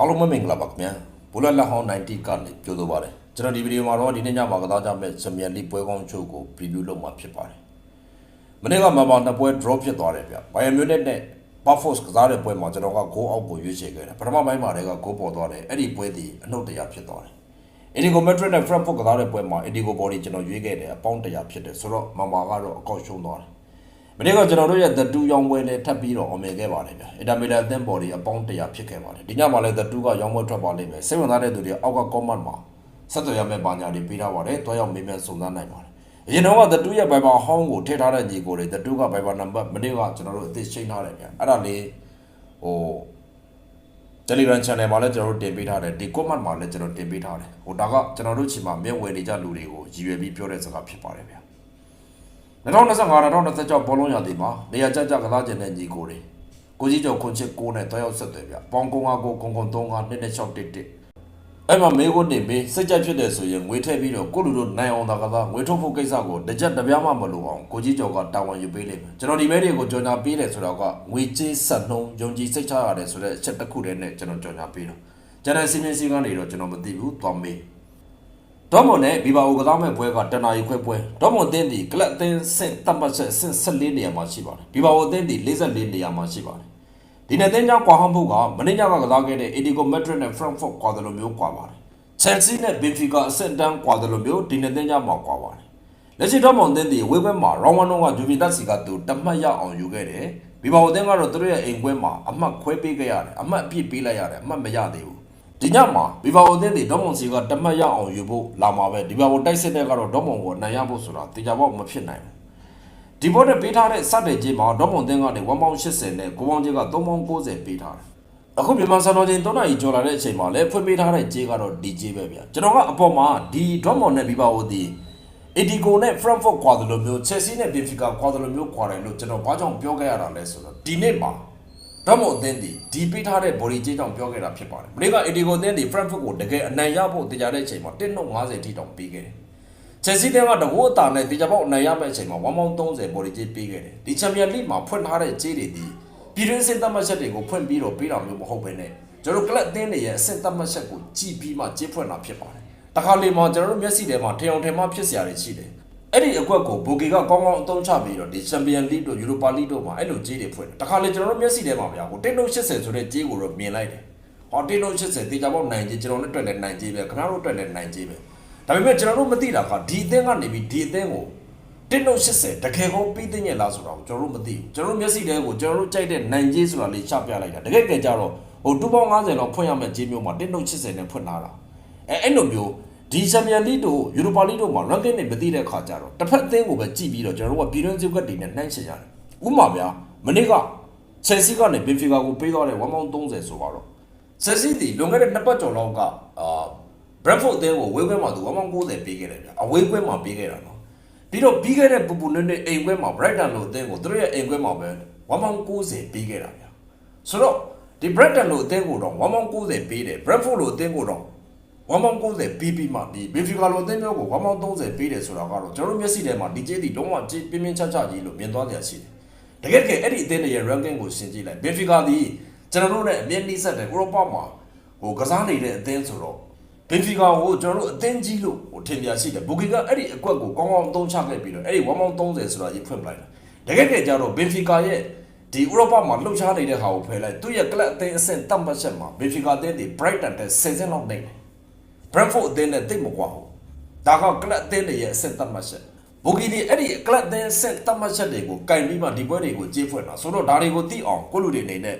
အားလုံးပဲမင်္ဂလာပါခင်ဗျာဘူလက်လက်ဟောင်း90ကနေကြိုဆိုပါတယ်ကျွန်တော်ဒီဗီဒီယိုမှာတော့ဒီနေ့ညမှာကစားကြမဲ့ချန်ပီယံလိပွဲကောင်းချုပ်ကို preview လုပ်မှာဖြစ်ပါတယ်မနေ့ကမဘာနှစ်ပွဲ draw ဖြစ်သွားတယ်ဗျဘိုင်ယန်မြူနစ်နဲ့ Buffos ကစားတဲ့ပွဲမှာကျွန်တော်က goal out ကိုရွေးချယ်ခဲ့တယ်ပထမပိုင်းမှာတည်းက goal ပေါ်သွားတယ်အဲ့ဒီပွဲဒီအနှုတ်တရားဖြစ်သွားတယ် Indigo Madrid နဲ့ Frankfurt ကစားတဲ့ပွဲမှာ Indigo Body ကျွန်တော်ရွေးခဲ့တယ်အပေါင်း100ဖြစ်တယ်ဆိုတော့မဘာကတော့အကောက်ရှုံးသွားတယ် မနေ့ကကျွန်တော်တို့ရဲ့ The 2ရောင်းပွဲနဲ့ထပ်ပြီးတော့အောင်မြင်ခဲ့ပါတယ်ဗျ။ Intermedia အသင်း body အပေါင်း100ဖြစ်ခဲ့ပါတယ်။ဒီညမှာလည်း The 2ကရောင်းပွဲထွက်ပါလိမ့်မယ်။စိတ်ဝင်စားတဲ့သူတွေအောက်က comment မှာဆက်သွယ်ရမယ့်ပါညာတွေပေးထားပါတယ်။တွားရောက်မေးမြန်းစုံစမ်းနိုင်ပါတယ်။အရင်တော့က The 2ရဲ့ Viber ဟောင်းကိုထည့်ထားတဲ့ညီကိုတွေ The 2က Viber number မနေ့ကကျွန်တော်တို့အသိရှိထားတယ်ဗျ။အဲ့ဒါလေးဟို Telegram channel မှာလည်းကျွန်တော်တို့တင်ပေးထားတယ်ဒီ comment မှာလည်းကျွန်တော်တင်ပေးထားတယ်ဟိုဒါကကျွန်တော်တို့ချိန်မှာမျက်ဝယ်နေကြလူတွေကိုရည်ရွယ်ပြီးပြောတဲ့စကားဖြစ်ပါတယ်ဗျာ 2025 2026ဘောလုံးရာသီမှာနေရာကျကျကစားကျင်တဲ့ညီကိုတွေကိုကြီးကျော်ခွန်ချစ်6နဲ့တွားရောက်ဆက်တယ်ဗျပေါင်ကုန်းကကိုကုန်းကုန်း3က2611အဲ့မှာမေးခွန်းနေပြီးစိတ်ကြိုက်ဖြစ်တယ်ဆိုရင်ငွေထည့်ပြီးတော့ကိုလူတို့နိုင်အောင်သာကစားငွေထုတ်ဖို့ကိစ္စကိုတစ်ချက်တစ်ပြားမှမလိုအောင်ကိုကြီးကျော်ကတာဝန်ယူပေးလိမ့်မယ်ကျွန်တော်ဒီမဲတွေကိုကြော်ညာပေးတယ်ဆိုတော့ကငွေကြေးဆက်နှုံးယုံကြည်စိတ်ချရတယ်ဆိုတဲ့အချက်တစ်ခုတည်းနဲ့ကျွန်တော်ကြော်ညာပေးတော့ကျန်တဲ့စီမင်းစည်းကမ်းတွေတော့ကျွန်တော်မသိဘူးသွားမေး ဒေါမွန်နဲ့ဘီဘာအိုကစားမဲ့ပွဲကတနာရီခွဲပွဲဒေါမွန်အသင်းဒီကလပ်အသင်းဆင့်တတ်မှတ်ချက်ဆင့်14နေရာမှာရှိပါတယ်ဘီဘာအိုအသင်းဒီ44နေရာမှာရှိပါတယ်ဒီနေ့အသင်းကြောင့်ကွာဟမှုကမနေ့ညကကစားခဲ့တဲ့ Atletico Madrid နဲ့ Frankfurt ကွာတယ်လို့မျိုးကွာပါတယ် Chelsea နဲ့ Benfica အဆင့်တန်းကွာတယ်လို့မျိုးဒီနေ့အသင်းကြောင့်မှာကွာပါတယ်လက်ရှိဒေါမွန်အသင်းဒီဝေးဘက်မှာ round 1က Juventus စီကသူတမှတ်ရအောင်ယူခဲ့တယ်ဘီဘာအိုအသင်းကတော့သူတို့ရဲ့အိမ်ခွဲမှာအမှတ်ခွဲပေးခဲ့ရတယ်အမှတ်အပြည့်ပေးလိုက်ရတယ်အမှတ်မရသေးဘူး ဒီညမှာဘီဘာအိုအသင်းတွေဒေါမွန်စီကတမတ်ရအောင်ယူဖို့လာမှာပဲဒီဘာကိုတိုက်စစ်တဲ့ကတော့ဒေါမွန်ကိုနိုင်ရဖို့ဆိုတာတေချာပေါက်မဖြစ်နိုင်ဘူးဒီဘောနဲ့ပေးထားတဲ့စတဲ့ကြီးမှာဒေါမွန်အသင်းကနေ1ပေါင်80နဲ့9ပေါင်ကြီးက3ပေါင်90ပေးထားတယ်အခုမြန်မာစံတော်ချိန်3နာရီကျော်လာတဲ့အချိန်မှာလည်းဖွင့်ပေးထားတဲ့ကြီးကတော့ဒီကြီးပဲဗျာကျွန်တော်ကအပေါ်မှာဒီဒေါမွန်နဲ့ဘီဘာအိုဒီအီဒီကိုနဲ့ Frankfurt ကွာတယ်လို့မျိုးချက်စီနဲ့ Benfica ကွာတယ်လို့မျိုးကွာတယ်လို့ကျွန်တော်ဘာကြောင့်ပြောခဲ့ရတာလဲဆိုတော့ဒီနေ့မှာ ဒေါမွန်အသင်းဒီဒီပေးထားတဲ့ body ကြေးကြောင့်ပြောခဲ့တာဖြစ်ပါတယ်။မနေ့ကအီဒီဂိုအသင်းဒီ Frankfurt ကိုတကယ်အနိုင်ရဖို့တရားတဲ့အချိန်မှာ1.50ထိတောင်ပေးခဲ့တယ်။ Chelsea တင်းကတကူအတာနဲ့တရားပေါက်အနိုင်ရမယ့်အချိန်မှာ1.30 body ကြေးပေးခဲ့တယ်။ဒီ Champion League မှာဖွင့်ထားတဲ့ကြေးတွေဒီပြည်တွင်းစစ်သက်မှတ်ချက်တွေကိုဖွင့်ပြီးတော့ပေးတာမျိုးမဟုတ်ဘဲနဲ့ကျွန်တော်တို့ club အသင်းတွေရဲ့အဆင့်သက်မှတ်ချက်ကိုကြည်ပြီးမှကြေးဖွင့်တာဖြစ်ပါတယ်။တခါလေမှာကျွန်တော်တို့မျက်စိထဲမှာထင်အောင်ထင်မှားဖြစ်စရာတွေရှိတယ်။ အဲ့ဒီအကွက်ကိုဘိုဂီကကောင်းကောင်းအသုံးချပြီးတော့ဒီချန်ပီယံလိတို့ယူရိုပါလိတို့မှာအဲ့လိုကြေးတွေဖွင့်တယ်တခါလေကျွန်တော်တို့မျက်စိထဲမှာဗျာဟိုတင်းတို့80ဆိုတဲ့ကြေးကိုတော့မြင်လိုက်တယ်ဟောတင်းတို့80တေချာပေါက်နိုင်ကြေးကျွန်တော်တို့အတွက်လည်းနိုင်ကြေးပဲခင်ဗျားတို့အတွက်လည်းနိုင်ကြေးပဲဒါပေမဲ့ကျွန်တော်တို့မသိတာကဒီအသင်းကနေပြီးဒီအသင်းကိုတင်းတို့80တကယ်ကောပြီးသိညက်လားဆိုတော့ကျွန်တော်တို့မသိဘူးကျွန်တော်တို့မျက်စိထဲကိုကျွန်တော်တို့ကြိုက်တဲ့နိုင်ကြေးဆိုတာလေးချပြလိုက်တာတကယ်ကြကြတော့ဟို250လောက်ဖွင့်ရမယ့်ကြေးမျိုးမှာတင်းတို့80နဲ့ဖွင့်လာတာအဲအဲ့လိုမျိုး ဒီချန်ပီယံလိတို့ယူရိုပါလိတို့မှာ ranking တွေမသိတဲ့ခါကျတော့တစ်ဖက်အသင်းကိုပဲကြည့်ပြီးတော့ကျွန်တော်တို့ကပြည်တွင်းစုကတ်တွေနဲ့နှိုင်းချင်ရတယ်ဥပမာဗျာမနေ့က Chelsea ကနေ Benfica ကိုပေးသွားတဲ့1.30ဆိုတော့ Chelsea ဒီလွန်ခဲ့တဲ့နှစ်ပတ်ကျော်လောက်ကအာ Brentford အသင်းကိုဝေးခွဲမှာသူ1.90ပေးခဲ့တယ်ဗျာအဝေးခွဲမှာပေးခဲ့တာနော်ပြီးတော့ပြီးခဲ့တဲ့ပူပူနွဲ့နွဲ့အိမ်ခွဲမှာ Brighton လို့အသင်းကိုသူတို့ရဲ့အိမ်ခွဲမှာပဲ1.90ပေးခဲ့တာဗျာဆိုတော့ဒီ Brighton လို့အသင်းကိုတော့1.90ပေးတယ် Brentford လို့အသင်းကိုတော့ 1.90ပေးပြီးမှဒီ Benfica လို့အသင်းမျိုးကို1.30ပေးတယ်ဆိုတာကတော့ကျွန်တော်တို့မျက်စိထဲမှာဒီကြေးဒီလုံးဝကြေးပြင်းပြင်းချချကြီးလို့မြင်သွားကြရရှိတယ်တကယ်တကယ်အဲ့ဒီအသင်းတွေရဲ့ ranking ကိုရှင်းကြည့်လိုက် Benfica ဒီကျွန်တော်တို့နဲ့အမြင့်နှိစက်တဲ့ Europa မှာဟိုကစားနေတဲ့အသင်းဆိုတော့ Benfica ကိုကျွန်တော်တို့အသင်းကြီးလို့ဟိုထင်ပြရှိတယ်ဘူဂီကအဲ့ဒီအကွက်ကိုကောင်းကောင်းအသုံးချခဲ့ပြီးတော့အဲ့ဒီ1.30ဆိုတာကြီးဖွင့်ပလိုက်တာတကယ်တကယ်ကျတော့ Benfica ရဲ့ဒီဥရောပမှာလှုပ်ရှားနေတဲ့ဟာကိုဖယ်လိုက်သူ့ရဲ့ club အသင်းအဆင့်တတ်မှတ်ချက်မှာ Benfica အသင်းဒီ Brighton တဲ့10ဆင်းလောက်နေတယ် Brentford အသင်းနဲ့တိတ်မကွာဘူးဒါက club အသင်းတွေရဲ့အဆင့်တတ်မှတ်ချက်ဘူဂီဒီအဲ့ဒီ club အသင်းအဆင့်တတ်မှတ်ချက်တွေကိုကင်ပြီးမှဒီပွဲတွေကိုကြေးဖွင့်တာဆိုတော့ဒါတွေကိုသိအောင်ကိုလူတွေအနေနဲ့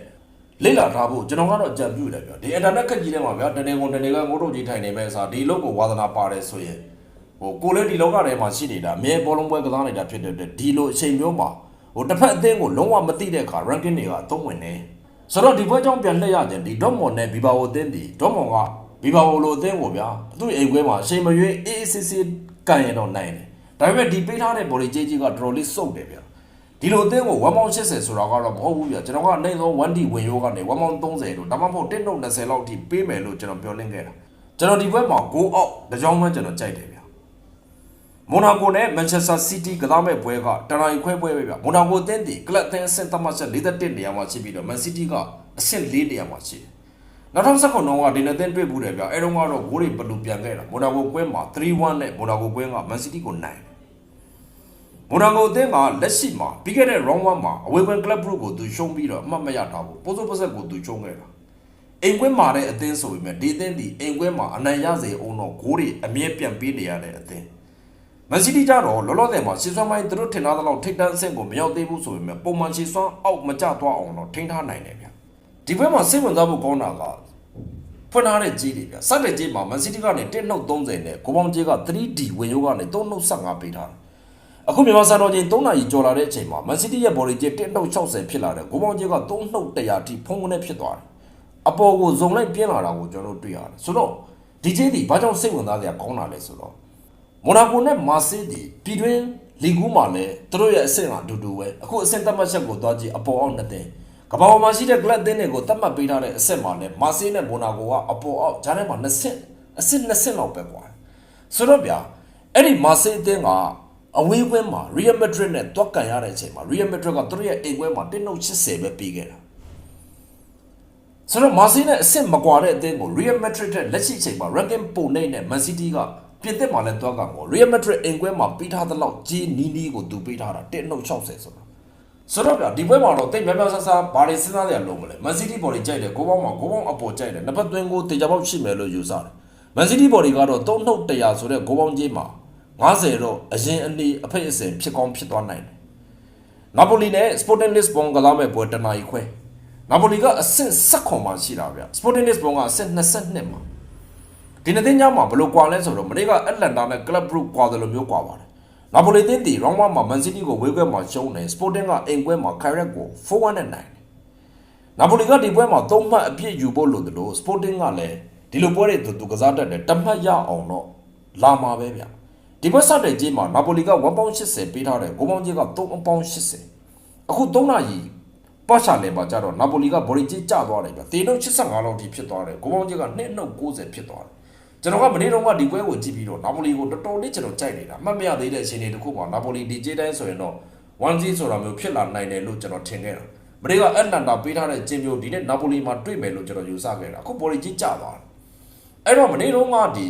လေ့လာထားဖို့ကျွန်တော်ကတော့ကြံပြူတယ်ဗျဒီ internet ခက်ကြီးထဲမှာဗျတနေကုန်တနေကငိုးတို့ကြီးထိုင်နေမဲ့အစားဒီလောက်ကိုဝါသနာပါတယ်ဆိုရင်ဟိုကိုလည်းဒီလောကထဲမှာရှိနေတာအမြဲဘောလုံးပွဲကစားနေတာဖြစ်တဲ့အတွက်ဒီလိုအချိန်မျိုးမှာဟိုတစ်ဖက်အသင်းကိုလုံးဝမသိတဲ့အခါ ranking တွေကအသုံးဝင်နေဆိုတော့ဒီပွဲကြောင့်ပြန်လှည့်ရခြင်းဒီဒေါမွန်နဲ့ဘီဘာအိုအသင်းဒီဒေါမွန်က ဘီဘာအိုလိုအသင်းကိုဗျာသူ့အိမ်ခွဲမှာအချိန်မရွေးအေးအေးဆေးဆေးကန်ရတော့နိုင်တယ်ဒါပေမဲ့ဒီပေးထားတဲ့ဘော်လီကြီးကြီးကတော်တော်လေးစုပ်တယ်ဗျာဒီလိုအသင်းကို1.80ဆိုတာကတော့မဟုတ်ဘူးပြကျွန်တော်ကအနိုင်ဆုံး 1D ဝင်ရိုးကနေ1.30လို့ဒါမှမဟုတ်1.20လောက်ထိပေးမယ်လို့ကျွန်တော်ပြောလင်းခဲ့တာကျွန်တော်ဒီဘက်မှာ go out တကြောင်မှကျွန်တော်ကြိုက်တယ်ဗျမိုနာကိုနဲ့ Manchester City ကစားမဲ့ပွဲကတနင်္လာခွဲပွဲပဲဗျမိုနာကိုအသင်းဒီ club အသင်းအဆင့်သတ်မှတ်ချက်41နေရာမှာရှိပြီးတော့ Man City ကအဆင့်4နေရာမှာရှိတယ် 2019တော့ကဒီနေ့တင်တွေ့ဘူးတယ်ဗျအဲတော့ကတော့ဂိုးတွေဘယ်လိုပြန်ခဲ့တာမိုနာကိုကွင်းမှာ3-1နဲ့မိုနာကိုကွင်းကမန်စီးတီးကိုနိုင်တယ်မိုနာကိုအသင်းကလက်ရှိမှာပြီးခဲ့တဲ့ round 1မှာအဝေးကွင်း club group ကိုသူရှုံးပြီးတော့အမှတ်မရတာဘူးပိုးစိုးပဆက်ကိုသူရှုံးခဲ့တာအိမ်ကွင်းမှာတဲ့အသင်းဆိုပေမဲ့ဒီအသင်းဒီအိမ်ကွင်းမှာအနိုင်ရစေအောင်တော့ဂိုးတွေအမြဲပြန်ပေးနေရတဲ့အသင်းမန်စီးတီးကြတော့လောလောဆယ်မှာရှီဆွမ်းမိုင်းသူတို့ထင်ထားသလောက်ထိတ်တန်းအဆင့်ကိုမရောက်သေးဘူးဆိုပေမဲ့ပုံမှန်ရှီဆွမ်းအောက်မကျသွားအောင်တော့ထိန်းထားနိုင်တယ်ဗျ ဒီဘက်မှာစိတ်ဝင်စားဖို့ကောင်းတာကဖွင့်ထားတဲ့ကြီးတွေဗျစတဲ့ကြီးမှာမန်စီးတီးကနေ1နှုတ်30နဲ့ကိုပေါင်းကြီးက 3D ဝင်ရိုးကနေ3နှုတ်15ပေးထားတယ်အခုမြန်မာစံတော်ချိန်3နာရီကျော်လာတဲ့အချိန်မှာမန်စီးတီးရဲ့ဘော်ဒီကြီး1နှုတ်60ဖြစ်လာတယ်ကိုပေါင်းကြီးက3နှုတ်100အထိဖုံးကနေဖြစ်သွားတယ်အပေါ်ကိုဇုံလိုက်ပြင်းလာတာကိုကျွန်တော်တို့တွေ့ရတယ်ဆိုတော့ဒီကြီးဒီဘာကြောင့်စိတ်ဝင်စားစရာကောင်းတာလဲဆိုတော့မိုနာကိုနဲ့မာဆေးဒီပြည်တွင်းလီဂူးမှာလည်းသူတို့ရဲ့အဆင့်ကအတူတူပဲအခုအဆင့်သတ်မှတ်ချက်ကိုသွားကြည့်အပေါ်အောင်နှစ်သိန်း ကမ္ဘာပေါ်မှာရှိတဲ့ club တင်းတွေကိုတတ်မှတ်ပေးထားတဲ့အဆင့်မှာလည်းမာဆေးနဲ့မိုနာကိုကအပေါ်အောက်ဂျားထဲမှာ20ဆင့်အဆင့်20ဆင့်လောက်ပဲကွာဆိုတော့ဗျာအဲ့ဒီမာဆေးအတင်းကအဝေးကွင်းမှာ Real Madrid နဲ့တွက်ကန်ရတဲ့အချိန်မှာ Real Madrid ကသူတို့ရဲ့အိမ်ကွင်းမှာတင်းနှုတ်80ပဲပြီးခဲ့တာဆိုတော့မာဆေးနဲ့အဆင့်မကွာတဲ့အတင်းကို Real Madrid တဲ့လက်ရှိအချိန်မှာ ranking ပုံနေနဲ့ Man City ကပြင်သစ်မှာလည်းတွက်ကန်ကို Real Madrid အိမ်ကွင်းမှာပြီးထားသလောက်ကြီးနီးနီးကိုသူပြီးထားတာတင်းနှုတ်60ဆိုတော့ ဆိုတော့ဗျာဒီပွဲမှာတော့တိတ်များများဆဆဘာတွေစဉ်းစားရလုံးမလဲမန်စီးတီးဘော်ဒီကြိုက်တယ်ကိုပေါင်းမှာကိုပေါင်းအပေါ်ကြိုက်တယ်နှစ်ဖက်သွင်းကိုတေချာပေါက်ရှိမယ်လို့ယူဆတယ်မန်စီးတီးဘော်ဒီကတော့3နှုတ်100ဆိုတဲ့ကိုပေါင်းကြီးမှာ90တော့အရင်အနည်းအဖိတ်အစင်ဖြစ်ကောင်းဖြစ်သွားနိုင်တယ်နာပိုလီနဲ့စပိုတင်လစ်ဘွန်ကစားမဲ့ပွဲတနာရီခွဲနာပိုလီကအဆင့်16မှာရှိတာဗျစပိုတင်လစ်ဘွန်ကအဆင့်22မှာဒီနေ့တင်ညမှာဘယ်လိုကွာလဲဆိုတော့မနေ့ကအက်တလန်တာနဲ့ကလပ်ဘရုကွာတယ်လို့မျိုးကွာပါတယ် နာပိုလီတင်းတီရောင်းဝမှာမန်စီးတီးကိုဝေးခွဲမှာရှုံးတယ်စပိုတင်ကအိမ်ခွဲမှာခိုင်ရက်ကို4-1နဲ့နိုင်တယ်နာပိုလီကဒီပွဲမှာ3မှတ်အပြည့်ယူဖို့လိုတယ်လို့စပိုတင်ကလည်းဒီလိုပွဲတွေသူသူကစားတတ်တယ်တမှတ်ရအောင်တော့လာမှာပဲဗျဒီပွဲစတဲ့ကြီးမှာနာပိုလီက1.80ပေးထားတယ်ဂိုးပေါင်းကြီးက3.80အခု3နာရီပတ်ချာလဲပါကြတော့နာပိုလီကဘော်ရီကြီးကျသွားတယ်ဗျတေနှုတ်85လောက်ထိဖြစ်သွားတယ်ဂိုးပေါင်းကြီးက2နှုတ်90ဖြစ်သွားတယ် ကျွန်တော်ကမနေ့တုန်းကဒီပွဲကိုကြည့်ပြီးတော့နာပိုလီကိုတော်တော်လေးကျွန်တော်ကြိုက်နေတာအမှတ်မရသေးတဲ့အခြေအနေတစ်ခုမှာနာပိုလီဒီဂျေတိုင်းဆိုရင်တော့1-0ဆိုတာမျိုးဖြစ်လာနိုင်တယ်လို့ကျွန်တော်ထင်ခဲ့တာမနေ့ကအက်တလန်တာပေးထားတဲ့ဂျင်မျိုးဒီနေ့နာပိုလီမှာတွေ့မယ်လို့ကျွန်တော်ယူဆခဲ့တာအခုဘော်လီကြီးကျသွားတယ်အဲ့တော့မနေ့တုန်းကဒီ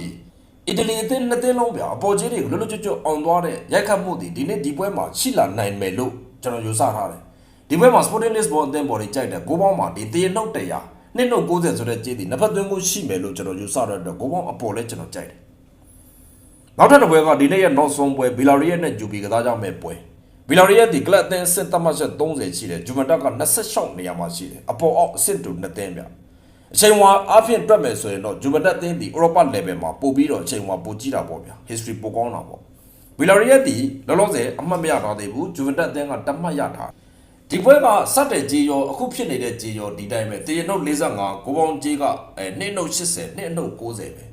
အီတလီအသင်းနှစ်သင်းလုံးပြအပေါ်ကြီးတွေကိုလွတ်လွတ်ကျွတ်ကျွတ်အောင်သွားတဲ့ရိုက်ခတ်မှုတွေဒီနေ့ဒီပွဲမှာရှိလာနိုင်မယ်လို့ကျွန်တော်ယူဆထားတယ်ဒီပွဲမှာ Sporting Lisbon အသင်းဘော်လီကြိုက်တယ်ဂိုးပေါင်းမှာဒီတေနှုတ်100 နှစ်နှုတ်90ဆိုတဲ့ကြေးဒီနှစ်ဖက်သွင်းမှုရှိမယ်လို့ကျွန်တော်ယူဆတဲ့အတွက်ဂိုးပေါင်းအပေါ်လဲကျွန်တော်ကြိုက်တယ်နောက်ထပ်တစ်ပွဲကဒီနေ့ရဲ့နောက်ဆုံးပွဲဘီလာရီယက်နဲ့ဂျူဘီကစားကြမယ့်ပွဲဘီလာရီယက်ဒီကလပ်အသင်းစစ်သတ်မှတ်ချက်30ရှိတယ်ဂျူမန်တက်က26နေရာမှာရှိတယ်အပေါ်အောက်အဆင့်တူနှစ်သင်းဗျအချိန်ဝါအဖြစ်တွက်မယ်ဆိုရင်တော့ဂျူမန်တက်အသင်းဒီဥရောပ level မှာပို့ပြီးတော့အချိန်ဝါပိုကြီးတာပေါ့ဗျာ history ပိုကောင်းတာပေါ့ဘီလာရီယက်ဒီလောလောဆယ်အမှတ်မရတော့သေးဘူးဂျူမန်တက်အသင်းကတမှတ်ရထား ဒီပွဲကစက်တဲ့ဂျီရောအခုဖြစ်နေတဲ့ဂျီရောဒီတိုင်းပဲတရနှုတ်45ကိုပေါင်းဂျီကအဲ2နှုတ်80 2နှုတ်90ပဲ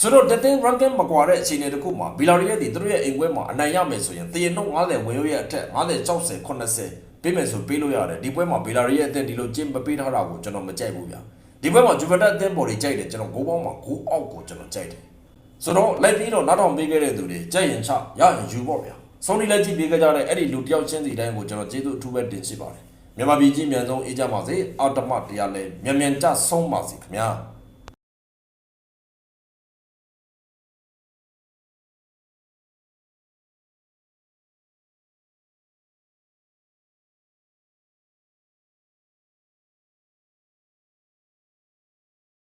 ဆိုတော့တသင်း ranking မကွာတဲ့အခြေအနေတစ်ခုမှာဘီလာရီရဲ့ဒီသူတို့ရဲ့အိမ်ခွဲမှာအနိုင်ရမယ်ဆိုရင်တရနှုတ်90ဝင်ရွရဲ့အထက်90 60 80ပေးမယ်ဆိုပေးလို့ရတယ်ဒီပွဲမှာဘီလာရီရဲ့အသင်းဒီလိုကျင်းမပေးထားတာကိုကျွန်တော်မကြိုက်ဘူးဗျာဒီပွဲမှာဂျူဗန်တက်အသင်းပေါ်တွေကြိုက်တယ်ကျွန်တော်ဂိုးပေါင်းမှာဂိုးအောက်ကိုကျွန်တော်ကြိုက်တယ်ဆိုတော့လိုက်ပြီးတော့နောက်ထောင်ပေးခဲ့တဲ့သူတွေကြိုက်ရင်ချရရင်ယူပေါ့ဗျာ ဆုံးဒီလက်ကြည့်ပေးကြတဲ့အဲ့ဒီလူတယောက်ချင်းစီတိုင်းကိုကျွန်တော်ကျေးဇူးအထူးပဲတင်ရှိပါတယ်မြန်မာပြည်ကြီးမြန်ဆုံးအေးကြပါစေအော်တမတရားလဲမြန်မြန်ကြဆုံးပါစေခင်ဗျာ